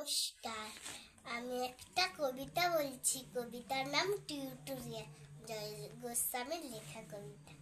নমস্কার। আমি একটা কবিতা বলছি। কবিতার নাম টিউটোরিয়াল জয় গোস্বামীর লেখা কবিতা।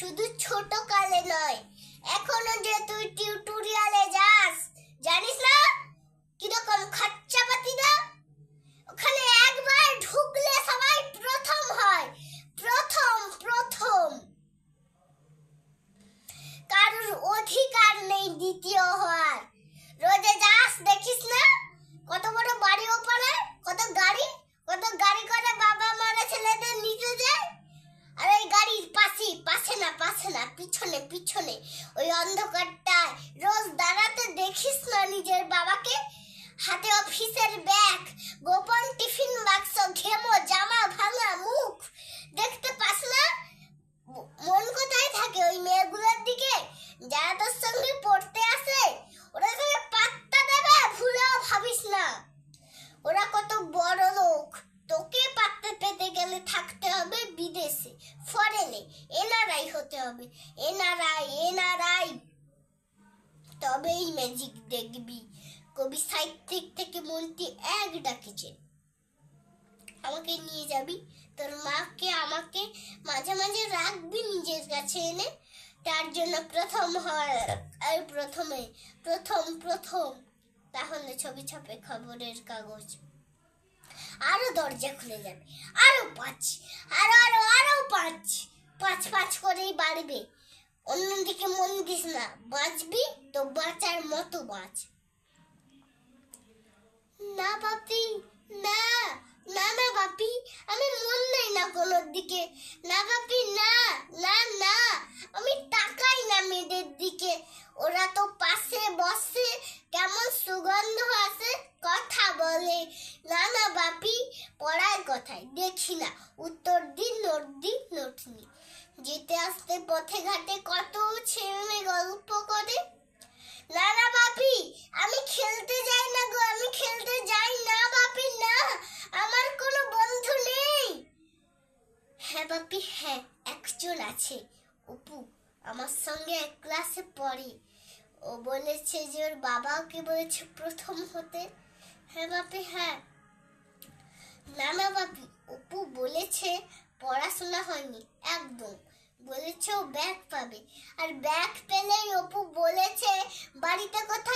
শুধু ছোট কালে নয়, এখনও যে তুই টিউটোরিয়ালে যাস, জানিস না? কীরকম খরচা পাতি না? ওখানে একবার ঢুকলে সবাই প্রথম হয়, প্রথম প্রথম। কারোর অধিকার নেই দ্বিতীয় হওয়ার রোজে যাস দেখিস না কত বড় বাড়ি ওপরে কত গাড়ি কত গাড়ি করে বাবা মারা ছেলেদের নিতে যায় আর ওই গাড়ির পাশে পাশে না পাশে না পিছনে পিছনে ওই অন্ধকারটায়। রোজ দাঁড়াতে দেখিস না নিজের বাবাকে? হাতে অফিসের ব্যাগ, গোপন টিফিন বাক্স, ঘেমো, জামা, ভাঙা, মুখ। দেখতে পাস না? মন কোথায় থাকে ওই মেয়েগুলোর দিকে? যারা তোর সঙ্গে পড়তে আসে, ওরা তোকে পাত্তা দেবে, ভুলেও ভাবিস না। ওরা কত বড় লোক। তোকে পাত্তা পেতে গেলে থাকতে হবে বিদেশে। ফরেনে। এনআরআই হতে হবে। এনআরআই এনআরআই তবেই ম্যাজিক দেখবি। কবি সাহিত্যিক থেকে মন্ত্রী এক ডাকেছে আমাকে নিয়ে যাবি। তোর মাকে আমাকে মাঝে মাঝে রাখবি নিজের কাছে এনে। তার জন্য প্রথম আর প্রথমে, প্রথম প্রথম। তাহলে ছবি ছাপে খবরের কাগজ। আরও দরজা খুলে যাবে। আরও পাঁচ, আরও আরও আরও পাঁচ। পাঁচ পাঁচ করেই বাড়বে। অন্যদিকে মন দিস না। বাঁচবি তো বাঁচার মতো বাঁচ। না বাপি, না না না বাপি, আমি মন নেই না কোনো দিকে। না বাপি, না না না, আমি তাকাই না মেয়েদের দিকে। ওরা তো পাশে বসে কেমন সুগন্ধ আছে, কথা বলে। না না বাপি পড়ায় কথায় দেখি না, উত্তর দিন, নোট দিন, নোট নি। যেতে আসতে পথে ঘাটে কত ছেলে গল্প করে। না না, বাপি, আমি খেলতে যাই না গো, আমি খেলতে যাই না, বাপি, না, আমার কোনো বন্ধু নেই। হ্যাঁ বাপি হ্যাঁ একজন আছে, অপু, আমার সঙ্গে এক ক্লাসে পড়ে। ও বলেছে যে ওর বাবা ওকে বলেছে প্রথম হতে। হ্যাঁ বাপি হ্যাঁ। না না, বাপি অপু বলেছে পড়াশোনা হয়নি একদম ব্যাগ পাবে। আর ব্যাগ পেলেই অপু বলেছে বাড়িতে কোথায়